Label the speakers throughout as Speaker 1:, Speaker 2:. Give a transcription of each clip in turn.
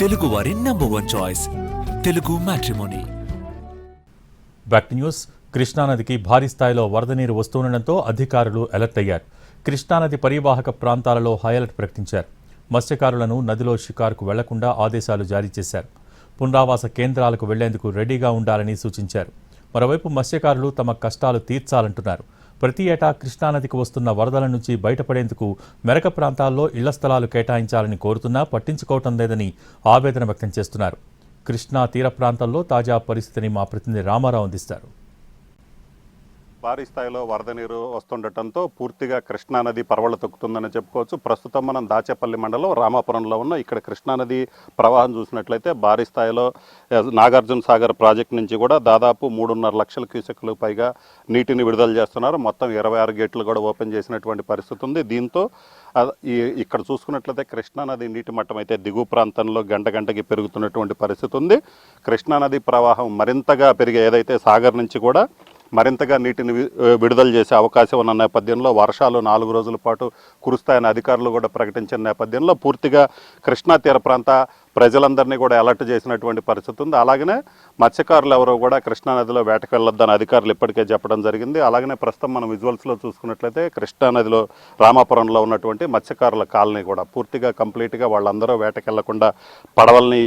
Speaker 1: తెలుగు వారి number one choice Telugu matrimony
Speaker 2: back news కృష్ణానదికి భారీ స్థాయిలో వరద నీరు వస్తుండటంతో అధికారులు అలర్ట్ అయ్యారు. కృష్ణానది పరివాహక ప్రాంతాలలో హై అలర్ట్ ప్రకటించారు. మత్స్యకారులను నదిలో షికారుకు వెళ్ళకుండా ఆదేశాలు జారీ చేశారు. పునరావాస కేంద్రాలకు వెళ్ళేందుకు రెడీగా ఉండాలని సూచించారు. మరోవైపు మత్స్యకారులు తమ కష్టాలు తీర్చాలంటున్నారు. ప్రతి ఏటా కృష్ణానదికి వస్తున్న వరదల నుంచి బయటపడేందుకు మెరక ప్రాంతాల్లో ఇళ్ళ స్థలాలు కేటాయించాలని కోరుతున్నా పట్టించుకోవటం లేదని ఆవేదన వ్యక్తం చేస్తున్నారు. కృష్ణా తీర ప్రాంతాల్లో తాజా పరిస్థితిని మా ప్రతినిధి రామారావు అందిస్తారు.
Speaker 3: భారీ స్థాయిలో వరద నీరు వస్తుండటంతో పూర్తిగా కృష్ణానది పరవళ్ళ తొక్కుతుందని చెప్పుకోవచ్చు. ప్రస్తుతం మనం దాచేపల్లి మండలం రామాపురంలో ఉన్న. ఇక్కడ కృష్ణానది ప్రవాహం చూసినట్లయితే భారీ స్థాయిలో నాగార్జున సాగర్ ప్రాజెక్ట్ నుంచి కూడా దాదాపు మూడున్నర లక్షల క్యూసెక్లు పైగా నీటిని విడుదల చేస్తున్నారు. మొత్తం ఇరవై ఆరు గేట్లు కూడా ఓపెన్ చేసినటువంటి పరిస్థితి ఉంది. దీంతో ఈ ఇక్కడ చూసుకున్నట్లయితే కృష్ణానది నీటి మట్టం అయితే దిగువ ప్రాంతంలో గంట గంటకి పెరుగుతున్నటువంటి పరిస్థితి ఉంది. కృష్ణానది ప్రవాహం మరింతగా పెరిగే ఏదైతే సాగర్ నుంచి కూడా మరింతగా నీటిని విడుదల చేసే అవకాశం ఉన్న నేపథ్యంలో వర్షాలు నాలుగు రోజుల పాటు కురుస్తాయని అధికారులు కూడా ప్రకటించిన నేపథ్యంలో పూర్తిగా కృష్ణా తీర ప్రాంత ప్రజలందరినీ కూడా అలర్ట్ చేసినటువంటి పరిస్థితి ఉంది. అలాగనే మత్స్యకారులు ఎవరో కూడా కృష్ణానదిలో వేటకు వెళ్ళొద్దని అధికారులు ఇప్పటికే చెప్పడం జరిగింది. అలాగనే ప్రస్తుతం మనం విజువల్స్లో చూసుకున్నట్లయితే కృష్ణానదిలో రామాపురంలో ఉన్నటువంటి మత్స్యకారుల కాలనీ కూడా పూర్తిగా కంప్లీట్గా వాళ్ళందరూ వేటకు వెళ్ళకుండా పడవల్ని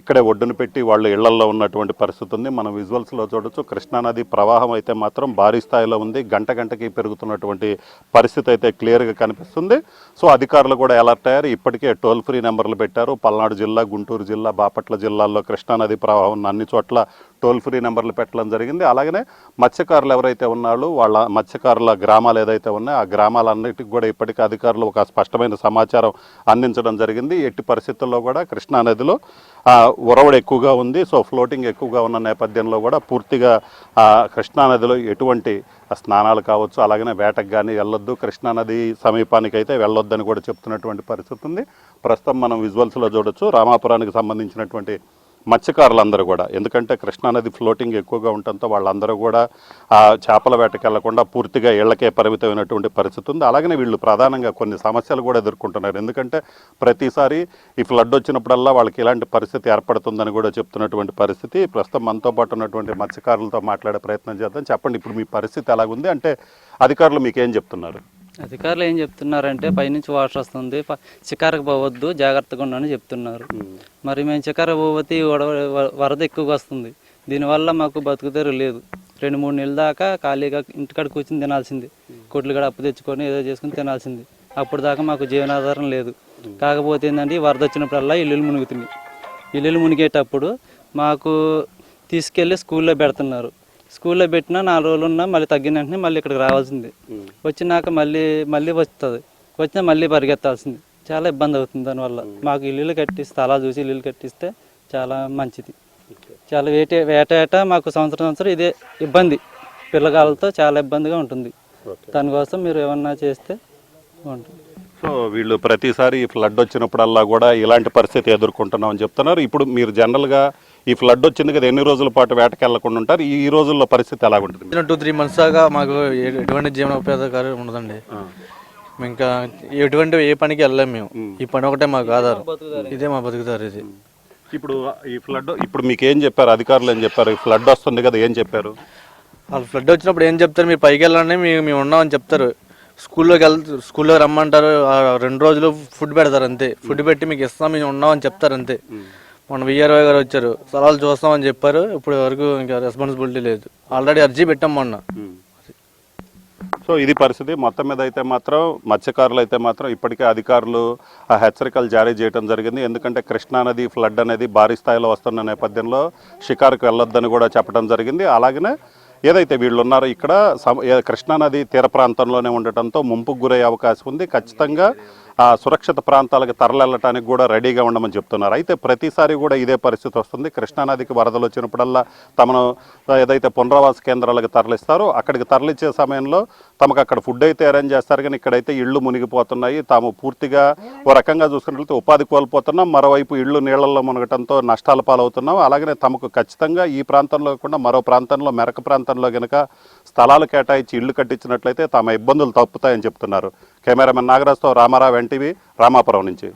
Speaker 3: ఇక్కడే ఒడ్డున పెట్టి వాళ్ళు ఇళ్ళల్లో ఉన్నటువంటి పరిస్థితి ఉంది. మనం విజువల్స్లో చూడొచ్చు కృష్ణానది ప్రవాహం అయితే మాత్రం భారీ స్థాయిలో ఉంది. గంట గంటకి పెరుగుతున్నటువంటి పరిస్థితి అయితే క్లియర్గా కనిపిస్తుంది. సో అధికారులు కూడా అలర్ట్ అయ్యారు. ఇప్పటికే టోల్ ఫ్రీ నెంబర్లు పెట్టారు. పల్నాడు జిల్లా గుంటూరు జిల్లా బాపట్ల జిల్లాల్లో కృష్ణానది ప్రవాహం ఉన్న అన్ని చోట్ల టోల్ ఫ్రీ నెంబర్లు పెట్టడం జరిగింది. అలాగనే మత్స్యకారులు ఎవరైతే ఉన్నారో వాళ్ళ మత్స్యకారుల గ్రామాలు ఏదైతే ఉన్నాయో ఆ గ్రామాలన్నిటికి కూడా ఇప్పటికీ అధికారులు ఒక స్పష్టమైన సమాచారం అందించడం జరిగింది. ఎట్టి పరిస్థితుల్లో కూడా కృష్ణా నదిలో ఉరవడు ఎక్కువగా ఉంది. సో ఫ్లోటింగ్ ఎక్కువగా ఉన్న నేపథ్యంలో కూడా పూర్తిగా కృష్ణానదిలో ఎటువంటి స్నానాలు కావచ్చు అలాగనే వేటకు కానీ వెళ్ళొద్దు. కృష్ణానది సమీపానికి అయితే వెళ్ళొద్దని కూడా చెప్తున్నటువంటి పరిస్థితి ఉంది ప్రస్తుతం మనం విజువల్స్లో చూడొచ్చు. రామాపురానికి సంబంధించినటువంటి మత్స్యకారులందరూ కూడా. ఎందుకంటే కృష్ణానది ఫ్లోటింగ్ ఎక్కువగా ఉండటంతో వాళ్ళందరూ కూడా ఆ చేపల వేటకి వెళ్ళకుండా పూర్తిగా ఇళ్ళకే పరిమితమైనటువంటి పరిస్థితి ఉంది. అలాగనే వీళ్ళు ప్రధానంగా కొన్ని సమస్యలు కూడా ఎదుర్కొంటున్నారు. ఎందుకంటే ప్రతిసారి ఈ ఫ్లడ్ వచ్చినప్పుడల్లా వాళ్ళకి ఇలాంటి పరిస్థితి ఏర్పడుతుందని కూడా చెప్తున్నటువంటి పరిస్థితి. ప్రస్తుతం మనతో పాటు ఉన్నటువంటి మత్స్యకారులతో మాట్లాడే ప్రయత్నం చేద్దాం. చెప్పండి ఇప్పుడు మీ పరిస్థితి ఎలాగుంది? అంటే అధికారులు మీకేం చెప్తున్నారు?
Speaker 4: అధికారులు ఏం చెప్తున్నారంటే పైనుంచి వాటర్ వస్తుంది షికారుకు పోవద్దు జాగ్రత్తగా ఉండని చెప్తున్నారు. మరి మేము వడ- వ- వరద ఎక్కువగా వస్తుంది. దీనివల్ల మాకు బతుకుతారు లేదు. రెండు మూడు నెలల దాకా ఖాళీగా ఇంటికాడ కూర్చుని తినాల్సింది. కొట్లు కూడా అప్పు తెచ్చుకొని ఏదో చేసుకుని తినాల్సింది. అప్పుడు దాకా మాకు జీవనాధారం లేదు. కాకపోతే ఏంటంటే వరద వచ్చినప్పుడల్లా ఇల్లులు మునుగుతున్నాయి. ఇల్లులు మునిగేటప్పుడు మాకు తీసుకెళ్ళి స్కూల్లో పెడుతున్నారు. స్కూల్లో పెట్టినా నాలుగు రోజులు ఉన్నా మళ్ళీ తగ్గిన వెంటనే మళ్ళీ ఇక్కడికి రావాల్సింది. వచ్చినాక మళ్ళీ మళ్ళీ వస్తుంది. వచ్చినా మళ్ళీ పరిగెత్తాల్సింది. చాలా ఇబ్బంది అవుతుంది దానివల్ల. మాకు ఇల్లులు కట్టి స్థలాలు చూసి ఇల్లులు కట్టిస్తే చాలా మంచిది. చాలా వేట వేట ఏట మాకు సంవత్సరం సంవత్సరం ఇదే ఇబ్బంది. పిల్లగాళ్ళతో చాలా ఇబ్బందిగా ఉంటుంది. దానికోసం మీరు ఏమన్నా చేస్తే బాగుంటుంది.
Speaker 3: సో వీళ్ళు ప్రతిసారి ఈ ఫ్లడ్ వచ్చినప్పుడల్లా కూడా ఇలాంటి పరిస్థితి ఎదుర్కొంటున్నాం అని చెప్తున్నారు. ఇప్పుడు మీరు జనరల్గా ఈ ఫ్లడ్ వచ్చింది కదా ఎన్ని రోజుల పాటు వేటకి వెళ్ళకుండా ఉంటారు? ఈ రోజుల్లో పరిస్థితి ఎలా ఉంటుంది
Speaker 5: టూ త్రీ మంత్స్ దాకా మాకు ఎటువంటి జీవనోపాధకాలు ఉండదండి. ఇంకా ఎటువంటి ఏ పనికి వెళ్ళలేము మేము. ఈ పని ఒకటే మాకు ఆధారం. ఇదే మా బతుకుతారు ఇది.
Speaker 3: ఇప్పుడు ఈ ఫ్లడ్ ఇప్పుడు మీకు ఏం చెప్పారు? అధికారులు ఏం చెప్పారు? ఈ ఫ్లడ్ వస్తుంది కదా ఏం చెప్పారు?
Speaker 5: వాళ్ళు ఫ్లడ్ వచ్చినప్పుడు ఏం చెప్తారు? మీరు పైకి వెళ్ళండి మేము మేము ఉన్నామని చెప్తారు. స్కూల్లోకి వెళ్ స్కూల్లో రమ్మంటారు ఆ రెండు రోజులు ఫుడ్ పెడతారు అంతే. ఫుడ్ పెట్టి మీకు ఇస్తాం మేము ఉన్నామని చెప్తారు అంతే. మన విఆర్ఓ గారు వచ్చారు స్థలాలు చూస్తామని చెప్పారు. ఇప్పుడు వరకు ఇంకా రెస్పాన్సిబిలిటీ లేదు. ఆల్రెడీ అర్జీ పెట్టాం మొన్న.
Speaker 3: సో ఇది పరిస్థితి. మొత్తం మీద అయితే మాత్రం మత్స్యకారులు అయితే మాత్రం ఇప్పటికే అధికారులు ఆ హెచ్చరికలు జారీ చేయడం జరిగింది. ఎందుకంటే కృష్ణా నది ఫ్లడ్ అనేది భారీ స్థాయిలో వస్తున్న నేపథ్యంలో షికారుకు వెళ్ళొద్దని కూడా చెప్పడం జరిగింది. అలాగనే ఏదైతే వీళ్ళు ఉన్నారో ఇక్కడ కృష్ణానది తీర ప్రాంతంలోనే ఉండటంతో ముంపుకు గురయ్యే అవకాశం ఉంది. ఖచ్చితంగా సురక్షిత ప్రాంతాలకు తరలిల్లటానికి కూడా రెడీగా ఉండమని చెప్తున్నారు. అయితే ప్రతిసారి కూడా ఇదే పరిస్థితి వస్తుంది. కృష్ణానదికి వరదలు వచ్చినప్పుడల్లా తమను ఏదైతే పునరావాస కేంద్రాలకు తరలిస్తారో అక్కడికి తరలించే సమయంలో తమకు అక్కడ ఫుడ్ అయితే అరేంజ్ చేస్తారు. కానీ ఇక్కడైతే ఇళ్ళు మునిగిపోతున్నాయి. తాము పూర్తిగా ఓ రకంగా చూసుకున్నట్లయితే ఉపాధి కోల్పోతున్నాం. మరోవైపు ఇళ్ళు నీళ్ళలో మునగటంతో నష్టాల పాలవుతున్నాం. అలాగనే తమకు ఖచ్చితంగా ఈ ప్రాంతంలో కాకుండా మరో ప్రాంతంలో మెరక ప్రాంతంలో కనుక స్థలాలు కేటాయించి ఇళ్ళు కట్టించినట్లయితే తమ ఇబ్బందులు తప్పుతాయని చెప్తున్నారు. కెమెరామెన్ నాగరాజ్తో రామారావు ఎన్టీవీ రామాపురం నుంచి.